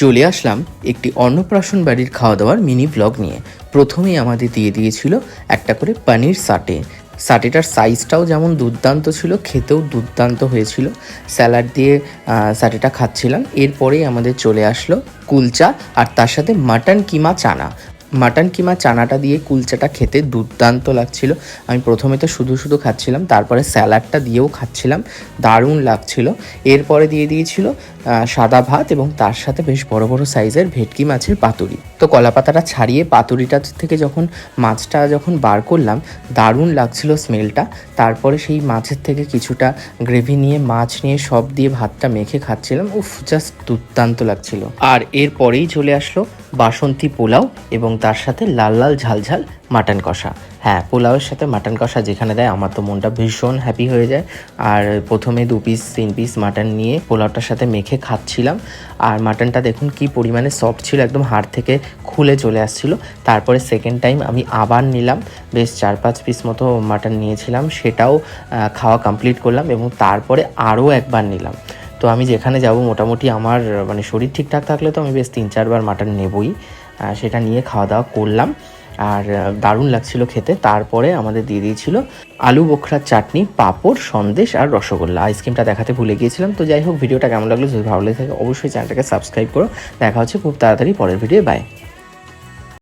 চলে আসলাম একটি অন্নপ্রাশন বাড়ির খাওয়া দাওয়ার মিনি ব্লগ নিয়ে। প্রথমেই আমাদের দিয়ে দিয়েছিল একটা করে পানির সাটে। সাটেটার সাইজটাও যেমন দুর্দান্ত ছিল, খেতেও দুর্দান্ত হয়েছিল। স্যালাড দিয়ে সাটেটা খাচ্ছিলাম। এরপরেই আমাদের চলে আসলো কুলচা আর তার সাথে মাটন কিমা চানা। মাটন কিমা চানাটা দিয়ে কুলচাটা খেতে দুর্দান্ত লাগছিল। আমি প্রথমে তো শুধু শুধু খাচ্ছিলাম, তারপরে স্যালাডটা দিয়েও খাচ্ছিলাম, দারুণ লাগছিল। এরপরে দিয়ে দিয়েছিল সাদা ভাত এবং তার সাথে বেশ বড় বড় সাইজের ভেটকি মাছের পাতুরি। তো কলা পাতাটা ছাড়িয়ে পাতুরিটা থেকে যখন মাছটা যখন বার করলাম, দারুণ লাগছিল স্মেলটা তারপরে সেই মাছের থেকে কিছুটা গ্রেভি নিয়ে, মাছ নিয়ে সব দিয়ে ভাতটা মেখে খাচ্ছিলাম। উফ জাস্ট দুর্দান্ত লাগছিল। আর এরপরেই চলে আসলো বাসন্তী পোলাও এবং তার সাথে লাল লাল ঝাল ঝাল মাটন কষা। হ্যাঁ পোলাওয়ের সাথে মাটন কষা যেখানে দেয়, আমার তো মনটা ভীষণ হ্যাপি হয়ে যায়। আর প্রথমে দু পিস তিন পিস মাটন নিয়ে পোলাওটার সাথে মেখে খাচ্ছিলাম। আর মাটনটা দেখুন কি পরিমাণে সফট ছিল, একদম হাড় থেকে খুলে চলে আসছিল। তারপরে সেকেন্ড টাইম আমি আবার নিলাম। বেশ চার পাঁচ পিস মতো মাটন নিয়েছিলাম, সেটাও খাওয়া কমপ্লিট করলাম এবং তারপরে আরও একবার নিলাম। তো আমি যেখানে যাব, মোটামুটি আমার মানে শরীর ঠিকঠাক থাকলে তো আমি বেশ তিন চারবার মাটন নেবই। সেটা নিয়ে খাওয়া দাওয়া করলাম। আর দারুণ লাগছিল খেতে। তারপরে আমাদের দিয়ে দিয়েছিল আলু বোখরার চাটনি, পাঁপড়, সন্দেশ আর রসগোল্লা। আইসক্রিমটা দেখাতে ভুলে গিয়েছিলাম, তো যাই হোক, ভিডিওটা কেমন লাগল যদি ভালো লেগে থাকে, অবশ্যই চ্যানেলটাকে সাবস্ক্রাইব করো। দেখা হচ্ছে খুব তাড়াতাড়ি পরের ভিডিও বাই।